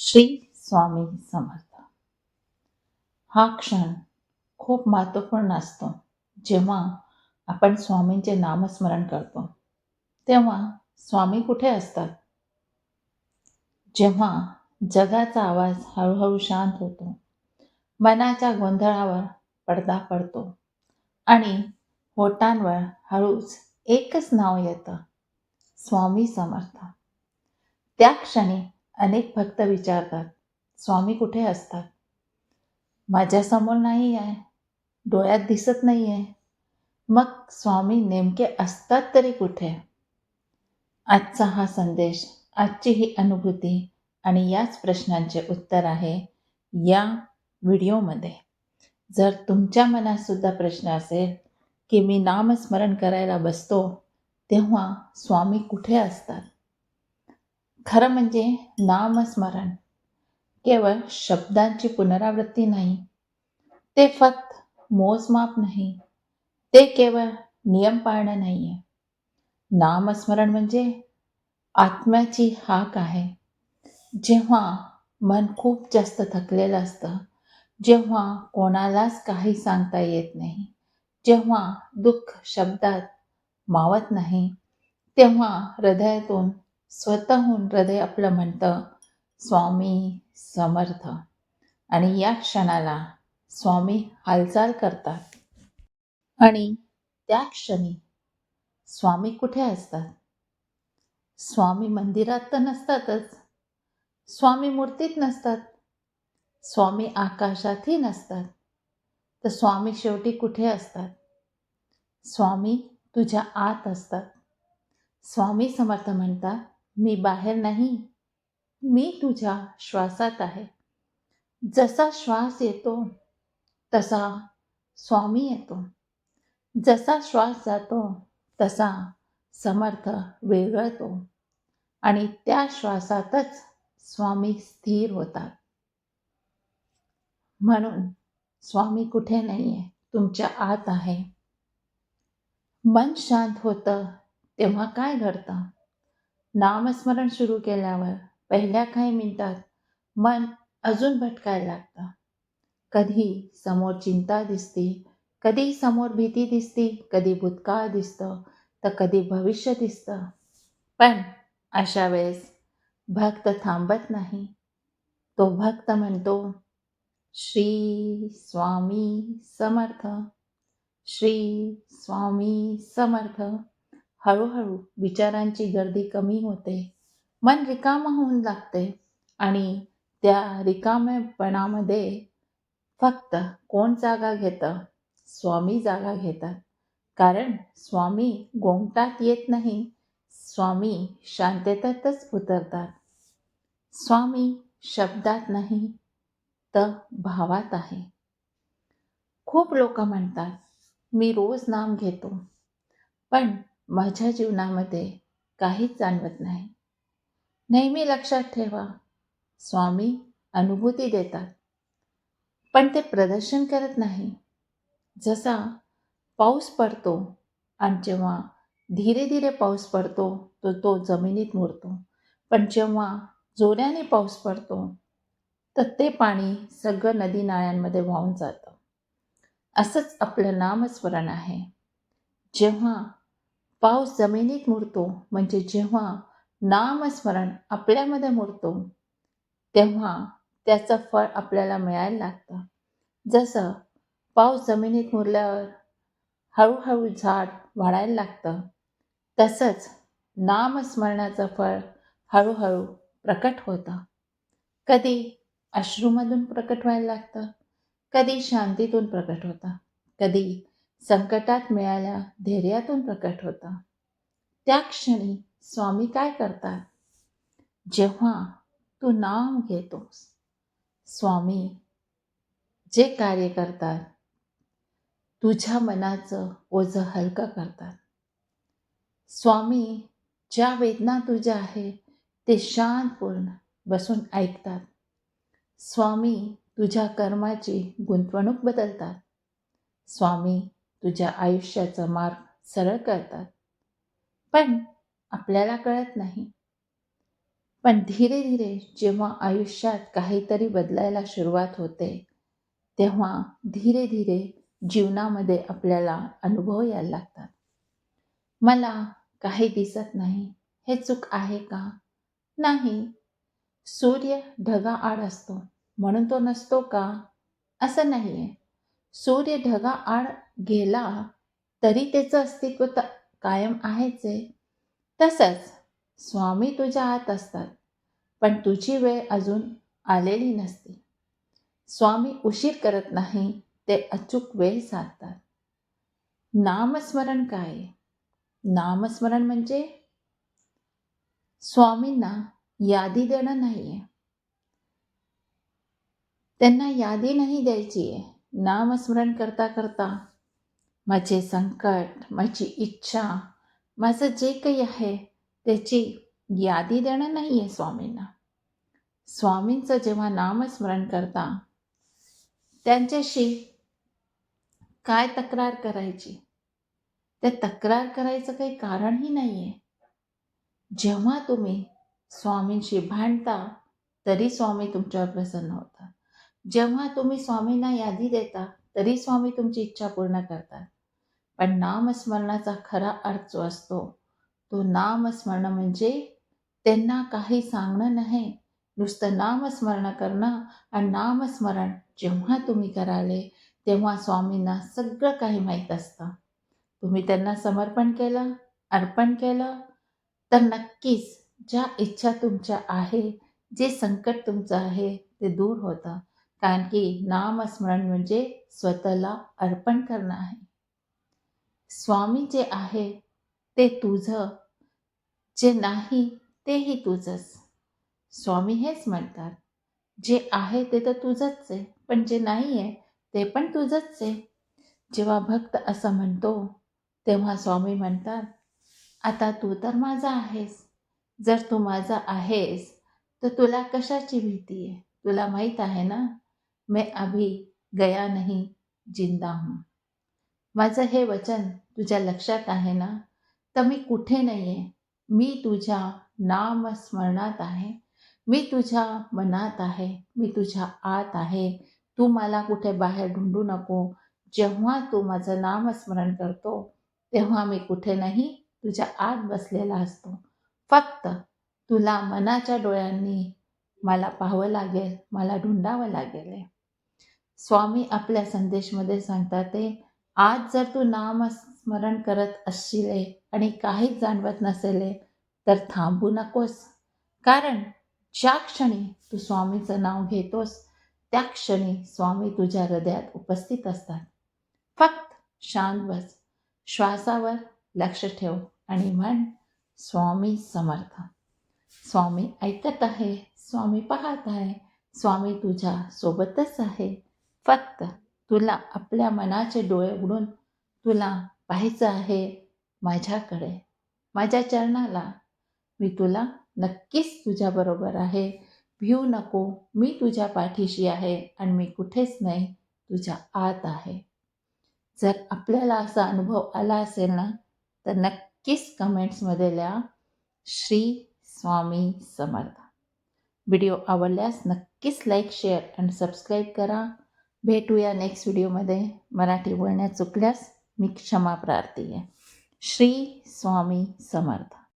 श्री स्वामी समर्थ. हा क्षण खूप महत्त्वपूर्ण असतो. जेव्हा आपण स्वामींचे नामस्मरण करतो तेव्हा स्वामी कुठे असतात? जेव्हा जगाचा आवाज हळूहळू शांत होतो मनाच्या गोंधळावर पडदा पडतो आणि होटांवर हळूच एकच नाव येतं स्वामी समर्थ. त्या क्षणी अनेक भक्त विचारतात स्वामी कुठे असतात? माझ्यासमोर नाही आहे. डोळ्यात दिसत नाही आहे. मग स्वामी नेमके असतात तरी कुठे? आजचा हा संदेश आजची ही अनुभूती आणि याच प्रश्नांचे उत्तर आहे या व्हिडिओमध्ये. जर तुमच्या मनातसुद्धा प्रश्न असेल की मी नामस्मरण करायला बसतो तेव्हा स्वामी कुठे असतात? खरं म्हणजे नामस्मरण. केवळ शब्दांची पुनरावृत्ती नाही. ते फक्त मोजमाप नाही. ते केवळ नियम पाळणं नाही आहे नामस्मरण म्हणजे आत्म्याची हाक आहे. जेव्हा मन खूप जास्त थकलेलं असतं जेव्हा कोणालाच काही सांगता येत नाही जेव्हा दुःख शब्दात मावत नाही तेव्हा हृदयातून स्वतःहून हृदय आपलं म्हणतं स्वामी समर्थ. आणि या क्षणाला स्वामी हालचाल करतात. आणि त्या क्षणी स्वामी कुठे असतात? स्वामी मंदिरात तर नसतातच. स्वामी मूर्तीत नसतात. स्वामी आकाशातही नसतात. तर स्वामी शेवटी कुठे असतात? स्वामी तुझ्या आत असतात. स्वामी समर्थ म्हणतात मी बाहेर नाही. मी तुझ्या श्वासात आहे. जसा श्वास येतो तसा स्वामी येतो. जसा श्वास जातो तसा समर्थ वेगळतो. आणि त्या श्वासातच स्वामी स्थिर होतात. म्हणून स्वामी कुठे नाही आहे तुमच्या आत आहे. मन शांत होतं तेव्हा काय घडतं? नामस्मरण सुरू केल्यावर पहिल्या काही मिनिटात मन अजून भटकायला लागतं. कधी समोर चिंता दिसते कधी समोर भीती दिसते कधी भूतकाळ दिसतं तर कधी भविष्य दिसतं. पण अशा वेळेस भक्त थांबत नाही. तो भक्त म्हणतो श्री स्वामी समर्थ श्री स्वामी समर्थ. हळूहळू विचारांची गर्दी कमी होते. मन रिकामं होऊन लागते आणि त्या रिकामेपणामध्ये फक्त कोण जागा घेतं? स्वामी जागा घेतात. कारण स्वामी गोंगटात येत नाही स्वामी शांततेतच उतरतात. स्वामी शब्दात नाही तर भावात आहे. खूप लोक म्हणतात मी रोज नाम घेतो. पण माझ्या जीवनामध्ये काहीच जाणवत नाही. नेहमी लक्षात ठेवा स्वामी अनुभूती देतात. पण ते प्रदर्शन करत नाही. जसा पाऊस पडतो आणि जेव्हा धीरे धीरे पाऊस पडतो तो तो जमिनीत मुरतो. पण जेव्हा जोऱ्याने पाऊस पडतो तर ते पाणी सगळं नदी नाळ्यांमध्ये वाहून जातं. असंच आपलं नामस्मरण आहे. जेव्हा पाऊस जमिनीत मुरतो म्हणजे जेव्हा नामस्मरण आपल्यामध्ये मुरतो तेव्हा त्याचं फळ आपल्याला मिळायला लागतं. जसं पाऊस जमिनीत मुरल्यावर हळूहळू झाड वाढायला लागतं तसंच नामस्मरणाचं फळ हळूहळू प्रकट होतं. कधी अश्रूमधून प्रकट व्हायला लागतं कधी शांतीतून प्रकट होतं कधी संकटात मिळाल्या धैर्यातून प्रकट होतं. त्या क्षणी स्वामी काय करतात? जेव्हा तू नाम घेतोस स्वामी जे कार्य करतात तुझ्या मनाचं ओझं हलकं करतात. स्वामी ज्या वेदना तुझ्या आहे ते शांतपूर्ण बसून ऐकतात. स्वामी तुझ्या कर्माची गुंतवणूक बदलतात. स्वामी तुझ्या आयुष्याचा मार्ग सरळ करतात. पण आपल्याला कळत नाही. पण धीरे धीरे जेव्हा आयुष्यात काहीतरी बदलायला सुरुवात होते तेव्हा धीरे धीरे जीवनामध्ये आपल्याला अनुभव यायला लागतात. मला काही दिसत नाही हे चूक आहे का? नाही. सूर्य ढगा आड असतो म्हणून तो नसतो का? असं नाही आहे सूर्य ढगा आड गेला तरी त्याचं अस्तित्व त कायम आहेच. आहे तसंच स्वामी तुझ्या आत असतात पण तुझी वेळ अजून आलेली नसते. स्वामी उशीर करत नाही ते अचूक वेळ साधतात. नामस्मरण काय? नामस्मरण म्हणजे? स्वामींना यादी देणं नाही आहे त्यांना यादी नाही द्यायची आहे नामस्मरण करता करता माझे संकट माझी इच्छा माझं जे काही आहे त्याची यादी देणं नाही आहे स्वामींना. स्वामींचं जेव्हा नामस्मरण करता त्यांच्याशी काय तक्रार करायची? त्या तक्रार करायचं काही कारणही नाही आहे जेव्हा तुम्ही स्वामींशी भांडता तरी स्वामी तुमच्यावर प्रसन्न होतात. जेव्हा तुम्ही स्वामींना यादी देता तरी स्वामी तुमची इच्छा पूर्ण करतात. पण नामस्मरणाचा खरा अर्थ जो असतो तो नामस्मरण म्हणजे त्यांना काही सांगणं नाही. नुसतं नामस्मरण करणं आणि नामस्मरण जेव्हा तुम्ही कराले तेव्हा स्वामींना सगळं काही माहीत असतं. तुम्ही त्यांना समर्पण केलं अर्पण केलं तर नक्कीच ज्या इच्छा तुमच्या आहे जे संकट तुमचं आहे ते दूर होतं. कारण की नामस्मरण म्हणजे स्वतःला अर्पण करणं आहे. स्वामी जे आहे ते तुझं. जे नाही तेही तुझंच. स्वामी हेच म्हणतात. जे आहे ते तर तुझंच आहे. पण जे नाही आहे ते पण तुझंच आहे. जेव्हा भक्त असं म्हणतो तेव्हा स्वामी म्हणतात आता तू तर माझा आहेस. जर तू माझा आहेस तर तुला कशाची भीती आहे? तुला माहीत आहे ना? मैं अभी गया नहीं, ज़िंदा हूँ। माझं हे वचन तुझ्या लक्षात आहे ना? तर मी कुठे नाही आहे मी तुझ्या नामस्मरणात आहे मी तुझ्या मनात आहे मी तुझ्या आत आहे तू मला कुठे बाहेर ढूंढू नको। जेव्हा तू माझं नामस्मरण करतो, तेव्हा मी कुठे नाही, तुझ्या आत बसलेला असतो. फक्त तुला मनाच्या डोळ्यांनी मला पाहावं लागेल, मला ढूंढावं लागेल. स्वामी आपल्या संदेशमध्ये सांगतात ते आज जर तू नामस्मरण करत असशील आणि काहीच जाणवत नसेल तर थांबू नकोस. कारण ज्या क्षणी तू स्वामीचं नाव घेतोस त्या क्षणी स्वामी तुझ्या हृदयात उपस्थित असतात. फक्त शांत बस. श्वासावर लक्ष ठेव आणि म्हण स्वामी समर्थ. स्वामी ऐकत आहे. स्वामी पाहत आहे. स्वामी तुझ्या सोबतच आहे. फक्त तुला आपल्या मनाचे डोळे उघडून तुला पाहायचं आहे माझ्याकडे माझ्या चरणाला. मी तुला नक्कीच तुझ्याबरोबर आहे. भिऊ नको मी तुझ्या पाठीशी आहे आणि मी कुठेच नाही तुझ्या आत आहे. जर आपल्याला असा अनुभव आला असेल ना तर नक्कीच कमेंट्समध्ये लिहा श्री स्वामी समर्थ. व्हिडिओ आवडल्यास नक्कीच लाईक शेअर आणि सबस्क्राईब करा. भेटूया नेक्स्ट व्हिडिओमध्ये मराठी बोलण्यात चुकल्यास मी क्षमा प्रार्थी आहे. श्री स्वामी समर्थ.